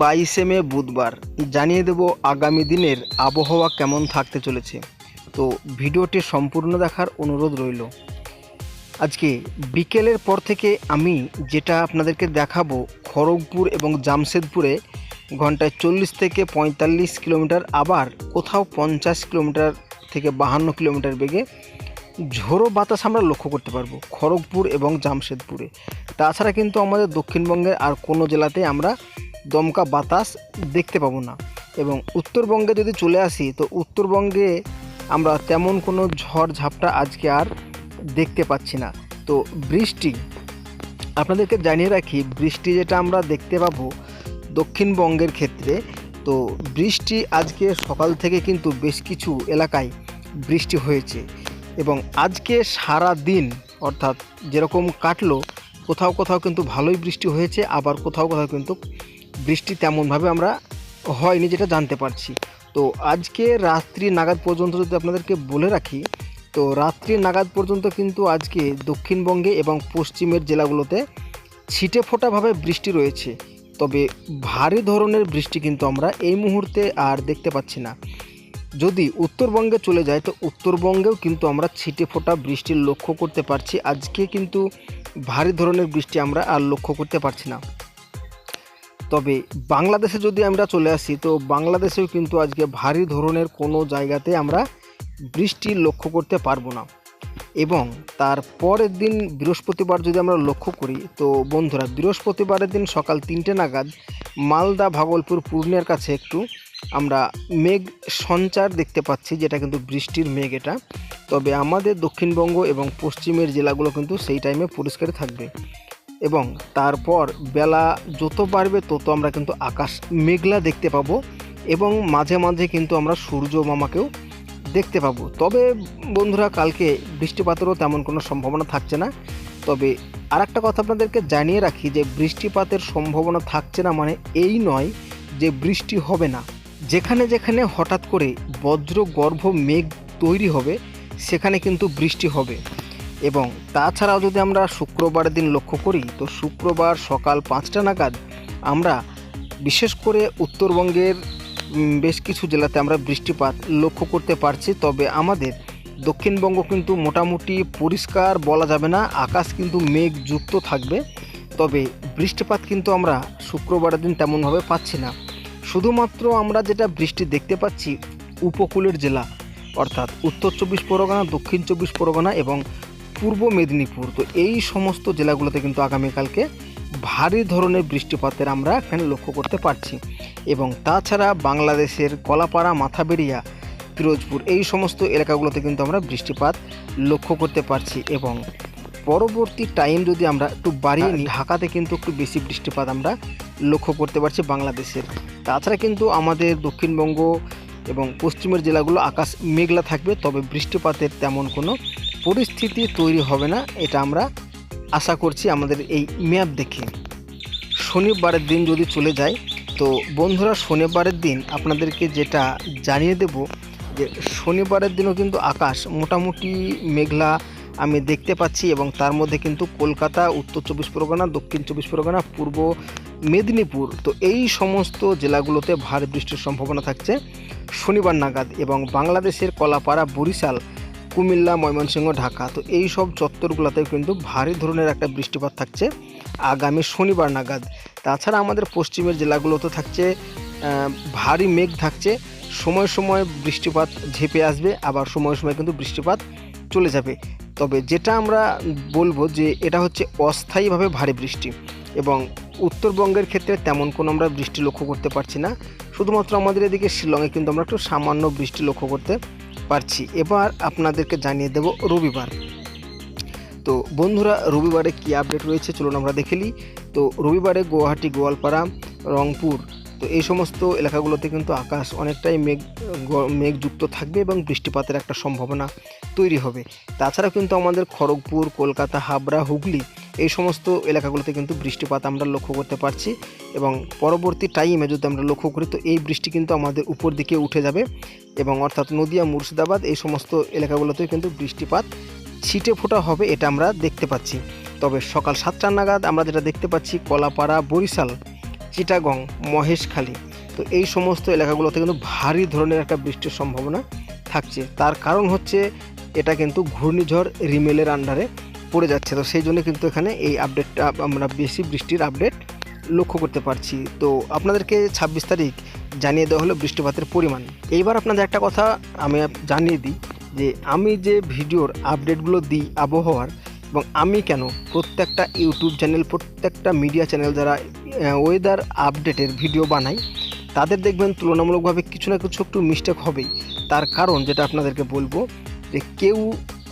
বাইশে মে বুধবার জানিয়ে দেব আগামী দিনের আবহাওয়া কেমন থাকতে চলেছে। তো ভিডিওটি সম্পূর্ণ দেখার অনুরোধ রইল। আজকে বিকেলের পর থেকে আমি যেটা আপনাদেরকে দেখাবো খড়গপুর এবং জামশেদপুরে ঘন্টায় চল্লিশ থেকে পঁয়তাল্লিশ কিলোমিটার, আবার কোথাও পঞ্চাশ কিলোমিটার থেকে বাহান্ন কিলোমিটার বেগে ঝোড়ো বাতাস আমরা লক্ষ্য করতে পারব খড়গপুর এবং জামশেদপুরে। তাছাড়া কিন্তু আমাদের দক্ষিণবঙ্গের আর কোনো জেলাতে আমরা দমকা বাতাস দেখতে পাবো না। এবং উত্তরবঙ্গে যদি চলে আসি, তো উত্তরবঙ্গে আমরা তেমন কোনো ঝড় ঝাপটা আজকে আর দেখতে পাচ্ছি না। তো বৃষ্টি, আপনাদেরকে জানিয়ে রাখি, বৃষ্টি যেটা আমরা দেখতে পাবো দক্ষিণবঙ্গের ক্ষেত্রে, তো বৃষ্টি আজকে সকাল থেকে কিন্তু বেশ কিছু এলাকায় বৃষ্টি হয়েছে। এবং আজকে সারা দিন অর্থাৎ যেরকম কাটলো, কোথাও কোথাও কিন্তু ভালোই বৃষ্টি হয়েছে, আবার কোথাও কোথাও কিন্তু বৃষ্টি তেমনভাবে আমরা হয়নি যেটা জানতে পারছি। তো আজকে রাত্রি নাগাদ পর্যন্ত যদি আপনাদেরকে বলে রাখি, তো রাত্রি নাগাদ পর্যন্ত কিন্তু আজকে দক্ষিণবঙ্গে এবং পশ্চিমের জেলাগুলোতে ছিটে ফোটাভাবে বৃষ্টি রয়েছে। তবে ভারী ধরনের বৃষ্টি কিন্তু আমরা এই মুহূর্তে আর দেখতে পাচ্ছি না। যদি উত্তরবঙ্গে চলে যায় তো উত্তরবঙ্গেও কিন্তু আমরা ছিটে ফোটা বৃষ্টি লক্ষ্য করতে পারছি। আজকে কিন্তু ভারী ধরনের বৃষ্টি আমরা আর লক্ষ্য করতে পারছি না। তবে বাংলাদেশে যদি আমরা চলে আসি, তো বাংলাদেশেও কিন্তু আজকে ভারী ধরনের কোনো জায়গাতে আমরা বৃষ্টি লক্ষ্য করতে পারব না। এবং তার পরের দিন বৃহস্পতিবার যদি আমরা লক্ষ্য করি, তো বন্ধুরা, বৃহস্পতিবারের দিন সকাল তিনটে নাগাদ মালদা, ভাগলপুর পূর্ণিয়ার কাছে একটু আমরা মেঘ সঞ্চার দেখতে পাচ্ছি, যেটা কিন্তু বৃষ্টির মেঘ এটা। তবে আমাদের দক্ষিণবঙ্গ এবং পশ্চিমের জেলাগুলো কিন্তু সেই টাইমে পরিষ্কার থাকবে। এবং তারপর বেলা যত বাড়বে তত আমরা কিন্তু আকাশ মেঘলা দেখতে পাবো এবং মাঝে মাঝে কিন্তু আমরা সূর্য মামাকেও দেখতে পাবো। তবে বন্ধুরা, কালকে বৃষ্টিপাতেরও তেমন কোনো সম্ভাবনা থাকছে না। তবে আর একটা কথা আপনাদেরকে জানিয়ে রাখি যে, বৃষ্টিপাতের সম্ভাবনা থাকছে না মানে এই নয় যে বৃষ্টি হবে না। যেখানে যেখানে হঠাৎ করে বজ্র গর্ভ মেঘ তৈরি হবে, সেখানে কিন্তু বৃষ্টি হবে। এবং তাছাড়াও যদি আমরা শুক্রবারের দিন লক্ষ্য করি, তো শুক্রবার সকাল পাঁচটা নাগাদ আমরা বিশেষ করে উত্তরবঙ্গের বেশ কিছু জেলাতে আমরা বৃষ্টিপাত লক্ষ্য করতে পারছি। তবে আমাদের দক্ষিণবঙ্গ কিন্তু মোটামুটি পরিষ্কার বলা যাবে না, আকাশ কিন্তু মেঘযুক্ত থাকবে। তবে বৃষ্টিপাত কিন্তু আমরা শুক্রবারের দিন তেমনভাবে পাচ্ছি না। শুধুমাত্র আমরা যেটা বৃষ্টি দেখতে পাচ্ছি, উপকূলের জেলা, অর্থাৎ উত্তর চব্বিশ পরগনা, দক্ষিণ চব্বিশ পরগনা এবং পূর্ব মেদিনীপুর। তো এই সমস্ত জেলাগুলোতে কিন্তু আগামীকালকে ভারী ধরনের বৃষ্টিপাতের আমরা এখানে লক্ষ্য করতে পারছি। এবং তাছাড়া বাংলাদেশের কলাপাড়া মাথাবেরিয়া পিরোজপুর এই সমস্ত এলাকাগুলোতে কিন্তু আমরা বৃষ্টিপাত লক্ষ্য করতে পারছি। এবং পরবর্তী টাইম যদি আমরা একটু বাড়িয়ে নিই, ঢাকাতে কিন্তু একটু বেশি বৃষ্টিপাত আমরা লক্ষ্য করতে পারছি বাংলাদেশের। তাছাড়া কিন্তু আমাদের দক্ষিণবঙ্গ এবং পশ্চিমের জেলাগুলো আকাশ মেঘলা থাকবে, তবে বৃষ্টিপাতের তেমন কোনো পরিস্থিতি তৈরি হবে না, এটা আমরা আশা করছি আমাদের এই ম্যাপ দেখে। শনিবারের দিন যদি চলে যায়, তো বন্ধুরা শনিবারের দিন আপনাদেরকে যেটা জানিয়ে দেব, যে শনিবারের দিনও কিন্তু আকাশ মোটামুটি মেঘলা আমি দেখতে পাচ্ছি এবং তার মধ্যে কিন্তু কলকাতা, উত্তর চব্বিশ পরগনা, দক্ষিণ চব্বিশ পরগনা, পূর্ব মেদিনীপুর, তো এই সমস্ত জেলাগুলোতে ভারী বৃষ্টির সম্ভাবনা থাকছে শনিবার নাগাদ এবং বাংলাদেশের কলাপাড়া, বরিশাল কুমিল্লা, ময়মনসিংহ, ঢাকা। তো এই সব চত্বরগুলোতেও কিন্তু ভারী ধরনের একটা বৃষ্টিপাত থাকছে আগামী শনিবার নাগাদ। তাছাড়া আমাদের পশ্চিমের জেলাগুলোতে থাকছে ভারী মেঘ থাকছে। সময় সময় বৃষ্টিপাত ঝেপে আসবে, আবার সময় সময় কিন্তু বৃষ্টিপাত চলে যাবে। তবে যেটা আমরা বলব যে এটা হচ্ছে অস্থায়ীভাবে ভারী বৃষ্টি এবং উত্তরবঙ্গের ক্ষেত্রে তেমন কোনো আমরা বৃষ্টি লক্ষ্য করতে পারছি না। শুধুমাত্র আমাদের এদিকে শিলংয়ে কিন্তু আমরা একটু সামান্য বৃষ্টি লক্ষ্য করতে পারছি। এবার আপনাদেরকে জানিয়ে দেব রবিবার। তো বন্ধুরা, রবিবারে কি আপডেট রয়েছে? চলুন আমরা দেখে নিই। তো রবিবারে গুয়াহাটি, গোয়ালপাড়া, রংপুর, তো এই সমস্ত এলাকাগুলোতে কিন্তু আকাশ অনেকটাই মেঘ মেঘযুক্ত থাকবে এবং বৃষ্টিপাতের একটা সম্ভাবনা তৈরি হবে। তাছাড়া কিন্তু আমাদের খড়গপুর, কলকাতা, হাবড়া, হুগলি এই সমস্ত এলাকাগুলোতে কিন্তু বৃষ্টিপাত আমরা লক্ষ্য করতে পারছি এবং পরবর্তী টাইমে যদি আমরা লক্ষ্য করি, তো এই বৃষ্টি কিন্তু আমাদের উপর দিকে উঠে যাবে এবং অর্থাৎ নদিয়া, মুর্শিদাবাদ এই সমস্ত এলাকাগুলোতে কিন্তু বৃষ্টিপাত ছিটে ফোটা হবে এটা আমরা দেখতে পাচ্ছি। তবে সকাল সাতটা নাগাদ আমরা যেটা দেখতে পাচ্ছি, কলাপাড়া, বরিশাল, চিটাগং, মহেশখালী। তো এই সমস্ত এলাকাগুলোতে কিন্তু ভারী ধরনের একটা বৃষ্টির সম্ভাবনা থাকছে। তার কারণ হচ্ছে এটা কিন্তু ঘূর্ণিঝড় রিমেলের আন্ডারে পড়ে যাচ্ছে। তো সেই জন্য কিন্তু এখানে এই আপডেটটা আমরা বেশি বৃষ্টির আপডেট লক্ষ্য করতে পারছি। তো আপনাদেরকে ছাব্বিশ তারিখ জানিয়ে দেওয়া হলো বৃষ্টিপাতের পরিমাণ। এইবার আপনাদের একটা কথা আমি জানিয়ে দিই যে আমি যে ভিডিওর আপডেটগুলো দিই আবহাওয়ার এবং আমি কেন প্রত্যেকটা ইউটিউব চ্যানেল, প্রত্যেকটা মিডিয়া চ্যানেল যারা ওয়েদার আপডেটের ভিডিও বানাই তাদের দেখবেন তুলনামূলকভাবে কিছু না কিছু একটু মিস্টেক হবেই। তার কারণ যেটা আপনাদেরকে বলব যে কেউ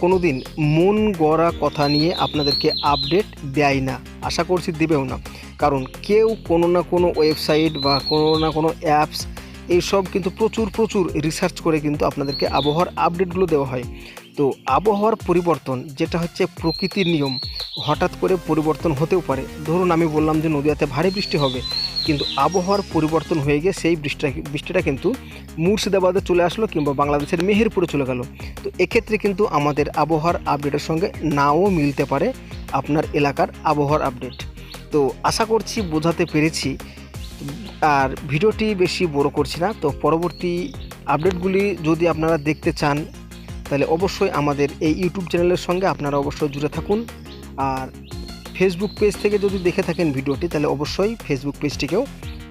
কোনো দিন মন গড়া কথা নিয়ে আপনাদেরকে আপডেট দেয় না। আশা করছি দেবেও না। কারণ কেউ কোনো না কোনো ওয়েবসাইট বা কোনো না কোনো অ্যাপস এইসব কিন্তু প্রচুর প্রচুর রিসার্চ করে কিন্তু আপনাদেরকে আবহাওয়ার আপডেটগুলো দেওয়া হয়। তো আবহাওয়ার পরিবর্তন যেটা হচ্ছে প্রকৃতির নিয়ম, হঠাৎ করে পরিবর্তন হতেও পারে। ধরুন আমি বললাম যে নদীয়াতে ভারী বৃষ্টি হবে। কিন্তু আবহাওয়ার পরিবর্তন হয়ে গিয়ে সেই বৃষ্টিটা বৃষ্টিটা কিন্তু মুর্শিদাবাদে চলে আসলো কিংবা বাংলাদেশের মেহেরপুরে চলে গেল। তো এক্ষেত্রে কিন্তু আমাদের আবহাওয়ার আপডেটের সঙ্গে নাও মিলতে পারে আপনার এলাকার আবহাওয়ার আপডেট তো আশা করছি বোঝাতে পেরেছি। আর ভিডিওটি বেশি বড় করছি না। তো পরবর্তী আপডেটগুলি যদি আপনারা দেখতে চান, তাহলে অবশ্যই আমাদের এই ইউটিউব চ্যানেলের সঙ্গে আপনারা অবশ্যই জুড়ে থাকুন। আর ফেসবুক পেজ থেকে যদি দেখে থাকেন ভিডিওটি, তাহলে অবশ্যই ফেসবুক পেজটিকেও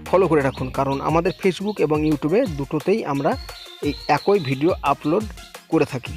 ফলো করে রাখুন। কারণ আমাদের ফেসবুক এবং ইউটিউবে দুটোতেই আমরা এই একই ভিডিও আপলোড করে থাকি।